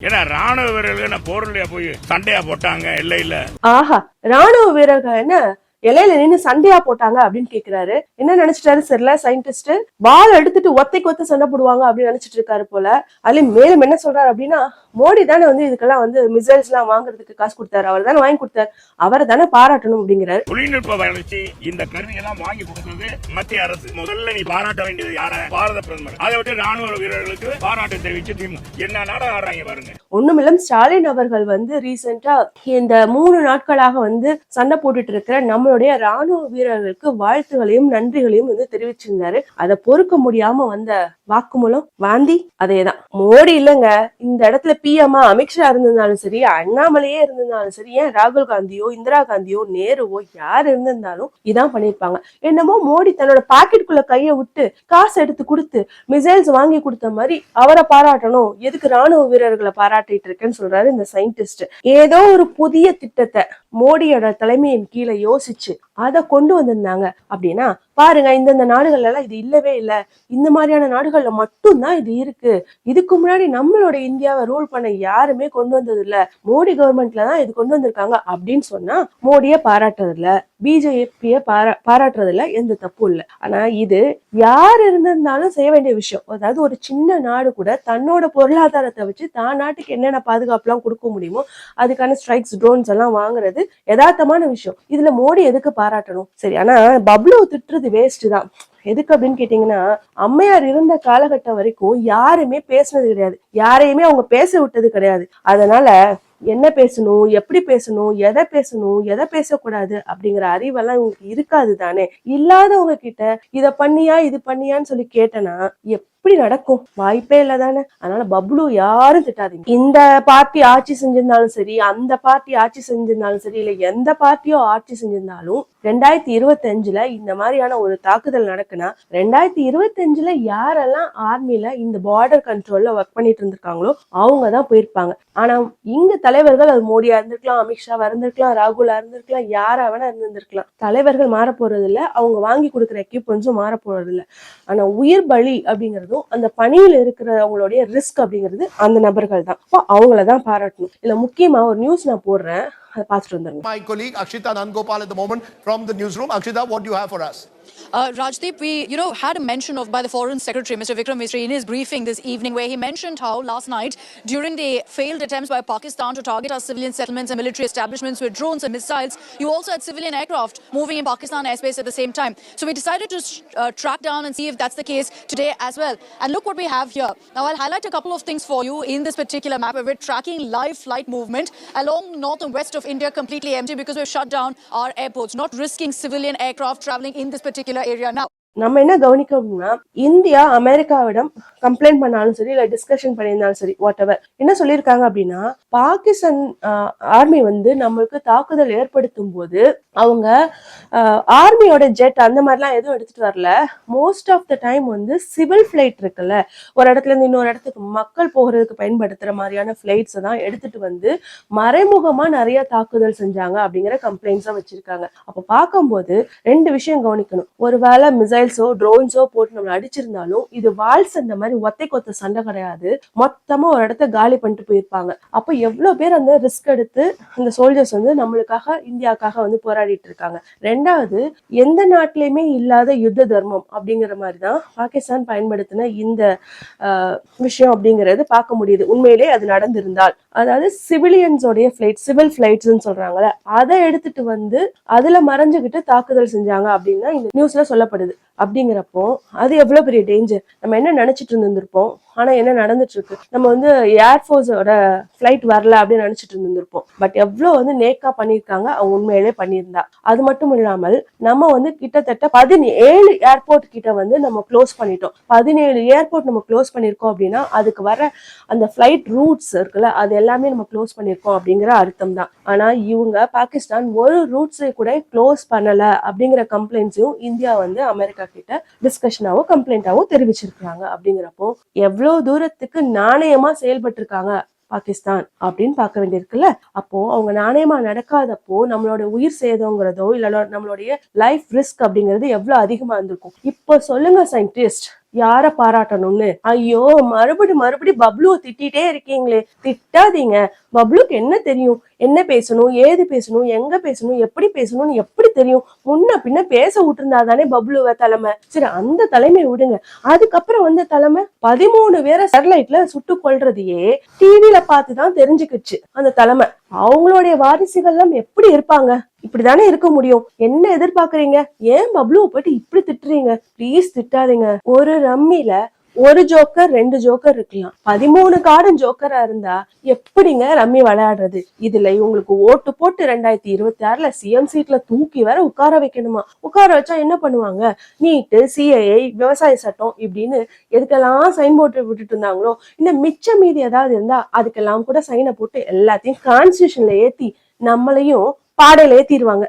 ஏன்னா ராணுவ வீரர்கள் என்ன போர்லயா போய் சண்டையா போட்டாங்க? எல்லையில ஆஹா ராணுவ வீரர்கள் என்ன இலையில நின்னு சண்டையா போட்டாங்க அப்படின்னு கேக்குறாரு. என்ன நினைச்சிட்டாரு? சரில சயின்டிஸ்ட் பால் எடுத்துட்டு ஒத்தைக்கு ஒத்த சண்டை போடுவாங்க அப்படின்னு நினைச்சிட்டு இருக்காரு போல. அதுலயும் மேலும் என்ன சொல்றாரு அப்படின்னா மோடி தானே வந்து இதுக்கெல்லாம் வந்து மிசைல்ஸ் எல்லாம் வாங்குறதுக்கு காசு கொடுத்தாரு. அவர் தானே வாங்கி கொடுத்தாரு. அவரை தானே பாராட்டணும் அப்படிங்கிறாரு. தொழில்நுட்ப வளர்ச்சி இந்த கருவியெல்லாம் வாங்கி கொடுத்தது மத்திய அரசு. முதல்ல நீ பாராட்ட வேண்டியது யார? பாரத பிரதமர். அதை விட்டு ராணுவ வீரர்களுக்கு பாராட்டு தெரிவிச்சு என்ன நாடகம் ஆடுறாங்க பாருங்க. ஒண்ணுமில்லம் ஸ்டாலின் அவர்கள் வந்து ரீசெண்டா இந்த மூணு நாட்களாக வந்து சண்டை போட்டுட்டு இருக்கிற நம்மளுடைய ராணுவ வீரர்களுக்கு வாழ்த்துகளையும் நன்றிகளையும் வந்து தெரிவிச்சிருந்தாரு. அதை பொறுக்க முடியாம வந்த வாக்குமூலம் வாந்தி அதேதான். மோடி இல்லைங்க. இந்த இடத்துல பிஎம்ஆ அமித்ஷா இருந்திருந்தாலும் சரி அண்ணாமலையே இருந்திருந்தாலும் சரி ஏன் ராகுல் காந்தியோ இந்திரா காந்தியோ நேருவோ யார் இருந்திருந்தாலும் இதான் பண்ணிருப்பாங்க என்னமோ மோடி தன்னோட பாக்கெட்டுக்குள்ள கையை விட்டு காசு எடுத்து கொடுத்து மிசைல்ஸ் வாங்கி கொடுத்த மாதிரி அவரை பாராட்டணும். எதுக்கு ராணுவ வீரர்களை பாராட்டிட்டு இருக்கேன்னு சொல்றாரு இந்த சயின்டிஸ்ட் ஏதோ ஒரு புதிய திட்டத்தை மோடியோட தலைமையின் கீழே யோசிச்சு வந்துச்சு அதை கொண்டு வந்திருந்தாங்க. அப்படின்னா பாருங்க இந்தந்த நாடுகள்லாம் எல்லாம் இது இல்லவே இல்ல. இந்த மாதிரியான நாடுகள்ல மட்டும்தான் இது இருக்கு. இதுக்கு முன்னாடி நம்மளோட இந்தியாவை ரூல் பண்ண யாருமே கொண்டு வந்தது இல்ல மோடி கவர்மெண்ட்ல தான் இது கொண்டு வந்திருக்காங்க அப்படின்னு சொன்னா மோடியை பாராட்டுறதுல பிஜேபிய பாரா பாராட்டுறதுல எந்த தப்பும் இல்லை. ஆனா இது யார் இருந்திருந்தாலும் செய்ய வேண்டிய விஷயம். அதாவது ஒரு சின்ன நாடு கூட தன்னோட பொருளாதாரத்தை வச்சு தான் நாட்டுக்கு என்னென்ன பாதுகாப்புலாம் கொடுக்க முடியுமோ அதுக்கான ஸ்ட்ரைக்ஸ் ட்ரோன்ஸ் எல்லாம் வாங்குறது யதார்த்தமான விஷயம். இதுல மோடி எதுக்கு பாராட்டணும். சரி ஆனா பப்ளு திட்டுறது வேஸ்ட் தான். எதுக்கு அப்படின்னு கேட்டீங்கன்னா அம்மையார் இருந்த காலகட்டம் வரைக்கும் யாருமே பேசுனது கிடையாது. யாரையுமே அவங்க பேச விட்டது கிடையாது. அதனால என்ன பேசணும் எப்படி பேசணும் எதை பேசணும் எதை பேசக்கூடாது அப்படிங்கிற அறிவெல்லாம் இவங்களுக்கு இருக்காது தானே. இல்லாதவங்க கிட்ட இத பண்ணியா இது பண்ணியான்னு சொல்லி கேட்டனா எப்படி நடக்கும். வாய்ப்பே இல்லை தானே அதனால பப்ளு யாரும் திட்டாதீங்க. இந்த பார்ட்டி ஆட்சி செஞ்சிருந்தாலும் சரி அந்த பார்ட்டி ஆட்சி செஞ்சிருந்தாலும் சரி இல்ல எந்த பார்ட்டியோ ஆட்சி செஞ்சிருந்தாலும் ரெண்டாயிரத்தி இருபத்தஞ்சுல இந்த மாதிரியான ஒரு தாக்குதல் நடக்குன்னா ரெண்டாயிரத்தி இருபத்தஞ்சுல யாரெல்லாம் ஆர்மியில இந்த பார்டர் கண்ட்ரோல்ல ஒர்க் பண்ணிட்டு இருந்திருக்காங்களோ அவங்க தான் போயிருப்பாங்க. ஆனா இங்க தலைவர்கள் அது மோடியா இருந்திருக்கலாம் அமித்ஷாவா இருந்திருக்கலாம் ராகுலா இருந்திருக்கலாம் யாரா வேணா இருந்திருக்கலாம் தலைவர்கள் மாற போறது இல்ல அவங்க வாங்கி கொடுக்குற எக்யூப்மெண்ட்ஸும் மாற போறது இல்ல ஆனா உயிர் பலி அப்படிங்கிறதும் அந்த பணியில் இருக்கிறவங்களுடைய ரிஸ்க் அப்படிங்கிறது அந்த நபர்கள் தான் அப்போ அவங்கள தான் பாராட்டணும். இல்ல முக்கியமா ஒரு நியூஸ் நான் போடுறேன். My colleague Akshita Nandgopal at the moment from the newsroom. Akshita, what do you have for us? Uh, Rajdeep, we you know had a mention of by the Foreign Secretary, Mr. Vikram Misri, in his briefing this evening, where he mentioned how last night, during the failed attempts by Pakistan to target our civilian settlements and military establishments with drones and missiles, you also had civilian aircraft moving in Pakistan airspace at the same time. So we decided to uh, track down and see if that's the case today as well. And look what we have here. Now I'll highlight a couple of things for you in this particular map. We're tracking live flight movement along north and west of India completely empty because we've shut down our airports, not risking civilian aircraft traveling in this particular area now. நம்ம என்ன கவனிக்கணும்னா India அமெரிக்காவிடம் complaint பண்ணாலும் சரி இல்ல discussion பண்ணியிருந்தாலும் சரி what ever என்ன சொல்லியிருக்காங்க அப்படின்னா பாகிஸ்தான் ஆர்மி வந்து நம்மளுக்கு தாக்குதல் ஏற்படுத்தும் போது அவங்க ஆர்மியோட ஜெட் அந்த மாதிரிலாம் எதுவும் எடுத்துட்டு வரல. மோஸ்ட் ஆஃப் த டைம் வந்து சிவில் ஃபிளைட் இருக்குல்ல. ஒரு இடத்துல இருந்து இன்னொரு இடத்துக்கு மக்கள் போகிறதுக்கு பயன்படுத்துற மாதிரியான ஃபிளைட்ஸை தான் எடுத்துட்டு வந்து மறைமுகமா நிறைய தாக்குதல் செஞ்சாங்க அப்படிங்கிற கம்ப்ளைண்ட்ஸா வச்சிருக்காங்க. அப்போ பார்க்கும்போது ரெண்டு விஷயம் கவனிக்கணும். ஒருவேளை மிசைல்ஸோ ட்ரோன்ஸோ போட்டு நம்மளை அடிச்சிருந்தாலும் இது வால்ஸ் அந்த மாதிரி ஒத்தை கொத்த சண்டை கிடையாது. மொத்தமா ஒரு இடத்த காலி பண்ணிட்டு போயிருப்பாங்க. அப்ப எவ்வளவு பேர் அந்த ரிஸ்க் எடுத்து அந்த சோல்ஜர்ஸ் வந்து நம்மளுக்காக இந்தியாக்காக வந்து போராடிட்டு இருக்காங்க. ரெண்டாவது எந்த நாட்டிலையுமே இல்லாத யுத்த தர்மம் அப்படிங்கிற மாதிரி தான் பாகிஸ்தான் பயன்படுத்தின இந்த விஷயம் அப்படிங்கிறது பார்க்க முடியுது. உண்மையிலே அது நடந்திருந்தால். அதாவது சிவிலியன்ஸோடைய ஃபிளைட் சிவில் ஃபிளைட்ஸ்ன்னு சொல்றாங்கல்ல அதை எடுத்துட்டு வந்து அதுல மறைஞ்சுக்கிட்டு தாக்குதல் செஞ்சாங்க அப்படின்னு இந்த நியூஸ்ல சொல்லப்படுது. அப்படிங்கிறப்போ அது எவ்வளவு பெரிய டேஞ்சர் நம்ம என்ன நினைச்சிட்டு இருந்திருப்போம் ஆனா என்ன நடந்துட்டு இருக்கு நம்ம வந்து ஏர்ஃபோர்ஸோட ஃபிளைட் வரல அப்படின்னு நினைச்சிட்டு இருந்திருப்போம் பட் எவ்வளவு வந்து நேக்கா பண்ணியிருக்காங்க அவங்க உண்மையிலே பண்ணியிருந்தா. அது மட்டும் இல்லாமல் நம்ம வந்து கிட்டத்தட்ட பதினேழு ஏர்போர்ட் கிட்ட வந்து நம்ம க்ளோஸ் பண்ணிட்டோம். பதினேழு ஏர்போர்ட் நம்ம க்ளோஸ் பண்ணியிருக்கோம் அப்படின்னா அதுக்கு வர அந்த ஃபிளைட் ரூட்ஸ் இருக்குல்ல அது எல்லாமே நம்ம க்ளோஸ் பண்ணியிருக்கோம் அப்படிங்கிற அர்த்தம் தான் ஆனால் இவங்க பாகிஸ்தான் ஒரு ரூட்ஸை கூட க்ளோஸ் பண்ணலை அப்படிங்கிற கம்ப்ளைண்ட்ஸையும் இந்தியா வந்து அமெரிக்கா கிட்ட டிஸ்கஷனாவோ கம்ப்ளைண்டாவோ தெரிவிச்சிருக்கிறாங்க. அப்படிங்கிறப்போ எவ்வளோ தூரத்துக்கு நாணயமாக செயல்பட்டிருக்காங்க பாகிஸ்தான் அப்படின்னு பார்க்க வேண்டியிருக்குல்ல? அப்போ அவங்க நாணயமா நடக்காதப்போ நம்மளோட உயிர் சேதங்கிறதோ இல்ல நம்மளுடைய லைஃப் ரிஸ்க் அப்படிங்கிறது எவ்வளவு அதிகமா இருந்திருக்கும்? இப்போ சொல்லுங்க சயின்டிஸ்ட் யார பாராட்டணும்னு? ஐயோ மறுபடி மறுபடி பப்ளுவை திட்டிகிட்டே இருக்கீங்களே. திட்டாதீங்க. பப்ளுக்கு என்ன தெரியும்? என்ன பேசணும் ஏது பேசணும் எங்க பேசணும் எப்படி பேசணும்னு எப்படி தெரியும்? முன்ன பின்ன பேச விட்டுருந்தா தானே பப்ளுவ தலைமை. சரி அந்த தலைமை விடுங்க. அதுக்கப்புறம் வந்த தலைமை பதிமூணு பேரை ஸ்டெர்லைட்ல சுட்டு கொள்றதையே டிவியில பார்த்து தான் தெரிஞ்சுக்கிச்சு அந்த தலைமை. அவங்களுடைய வாரிசுகள்லாம் எப்படி இருப்பாங்க? இப்படிதானே இருக்க முடியும். என்ன எதிர்பார்க்கறீங்க? ஏன் பப்ளுவை போயிட்டு இப்படி திட்டுறீங்க? ப்ளீஸ் திட்டாதீங்க. ஒரு ரம்மில ஒரு ஜோக்கர் ரெண்டு ஜோக்கர் இருக்கலாம். பதிமூணு கார்டன் ஜோக்கரா இருந்தா எப்படிங்க ரம்மி விளையாடுறது? இதுல இவங்களுக்கு ஓட்டு போட்டு ரெண்டாயிரத்தி இருபத்தி ஆறுல சிஎம் சீட்ல தூக்கி வர உட்கார வைக்கணுமா? உட்கார வச்சா என்ன பண்ணுவாங்க? நீட்டு சிஏஐ விவசாய சட்டம் இப்படின்னு எதுக்கெல்லாம் சைன் போட்டு விட்டுட்டு இருந்தாங்களோ இன்னும் மிச்ச மீதி ஏதாவது இருந்தா அதுக்கெல்லாம் கூட சைனை போட்டு எல்லாத்தையும் கான்ஸ்டியூஷன்ல ஏத்தி நம்மளையும் பாடையில ஏத்திடுவாங்க